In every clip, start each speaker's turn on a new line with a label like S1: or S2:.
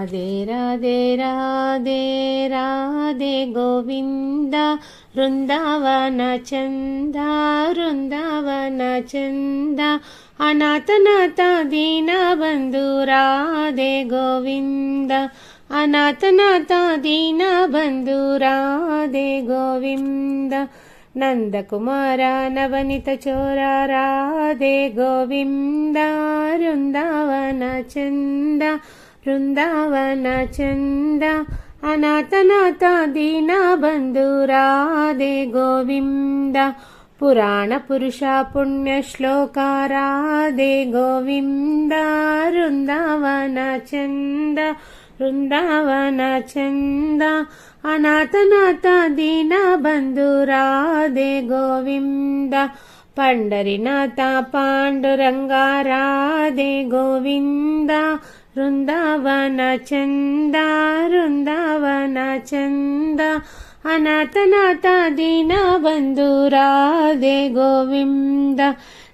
S1: రాధే రాధే రాధే రాధే గోవింద వృందావన చంద వృందావన చంద అనాథనాథ దీన బంధు రాధే గోవింద అనాథనాథ దీన బంధు రాధే గోవింద నందకుమార నవనిత చోర రాధే గోవింద వృందావన చంద ವೃಂದಾವನ ಚಂದ ಅನಾಥನಾಥ ದೀನ ಬಂಧು ರಾಧೆ ಗೋವಿಂದ ಪುರಾಣ ಪುರುಷ ಪುಣ್ಯ ಶ್ಲೋಕ ರಾಧೆ ಗೋವಿಂದ ವೃಂದಾವನ ಚಂದ ವೃಂದಾವನ ಚಂದ ಅನಾಥನಾಥ ದೀನ ಬಂಧು ರಾಧೆ ಗೋವಿಂದ ಪಂಡರಿನಾಥ ಪಾಂಡುರಂಗ ರಾಧೆ ಗೋವಿಂದ ವೃಂದಾವನ ಚಂದ ವೃಂದಾವನ ಚಂದ ಅನಾಥನಾಥ ದೀನ ಬಂಧು ರಾಧೆ ಗೋವಿಂದ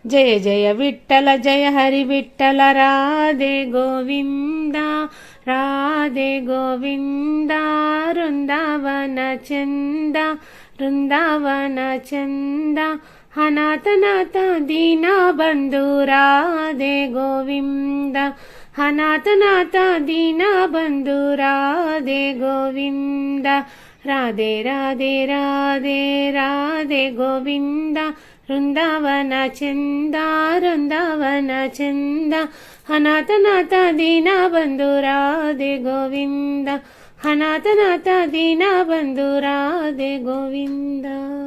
S1: ಜಯ ಜಯ ವಿಠಲ ಜಯ ಹರಿ ವಿಠಲ ರಾಧೆ ಗೋವಿಂದ ರಾಧೆ ಗೋವಿಂದ ವೃಂದಾವನ ಚಂದ ವೃಂದಾವನ ಚಂದ ಅನಾಥನಾಥ ದೀನ ಬಂಧು ರಾಧೆ ಗೋವಿಂದ అనాథనాథ దీనబంధు రాధే గోవింద. రాధే రాధే రాధే రాధే గోవింద. వృందావన చంద వృందావన చంద. అనాథనాథ దీనబంధు రాధే గోవింద. అనాథనాథ దీనబంధు రాధే గోవింద.